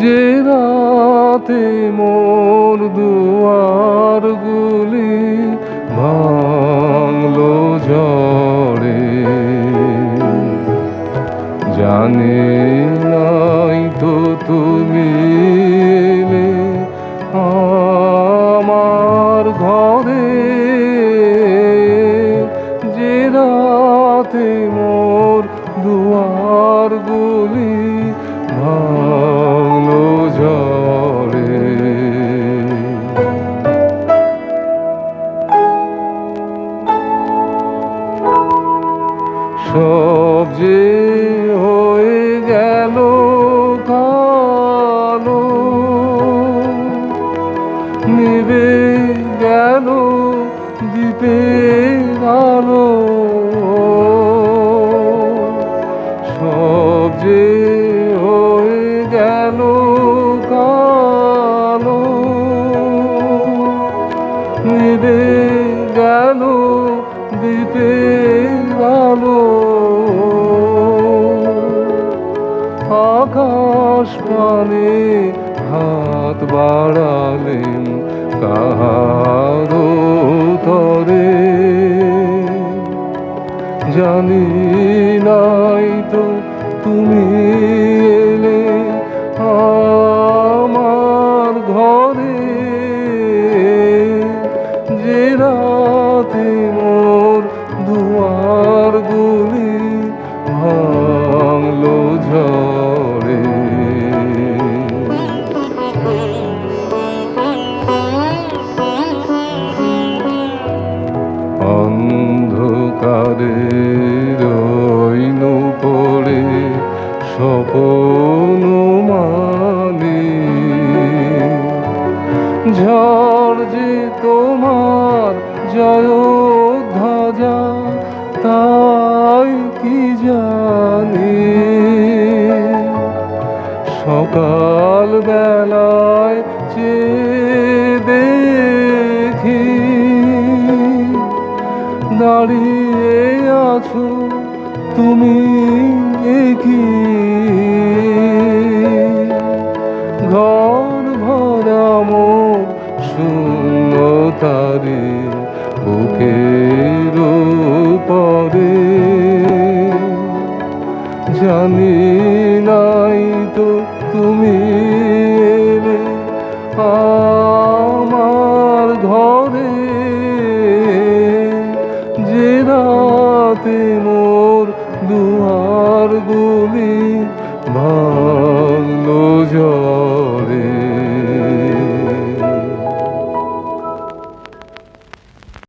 যে রাতে মোর দুয়ার গুলি ভাঙলো ঝড়ে। জানি নাই তো তুমি আমার ঘরে যে রাতে মোর দুয়ার গুলি সব যে হয়ে গেল কালো নিবে গেল দ্বীপের আলো সব যে হয়ে গেল কালো নিবে গেল দ্বীপের আকাশ পানে হাত বাড়ালেন কাহারো তরে জানি নাই তো তুমি এলে আমার ঘরে। যে রাতে মোর দুয়ার গুলি অন্ধকারে রইনু পড়ে স্বপন মানি। ঝড় যে তোমার জয় ধ্বজা তাই কি জানি? সকাল বেলায় চেয়ে দাঁড়িয়ে আছো, তুমি কি ঘর ভরা মোর শূন্য তারে বুকের পরে জানি নাই তো তুমি রাতে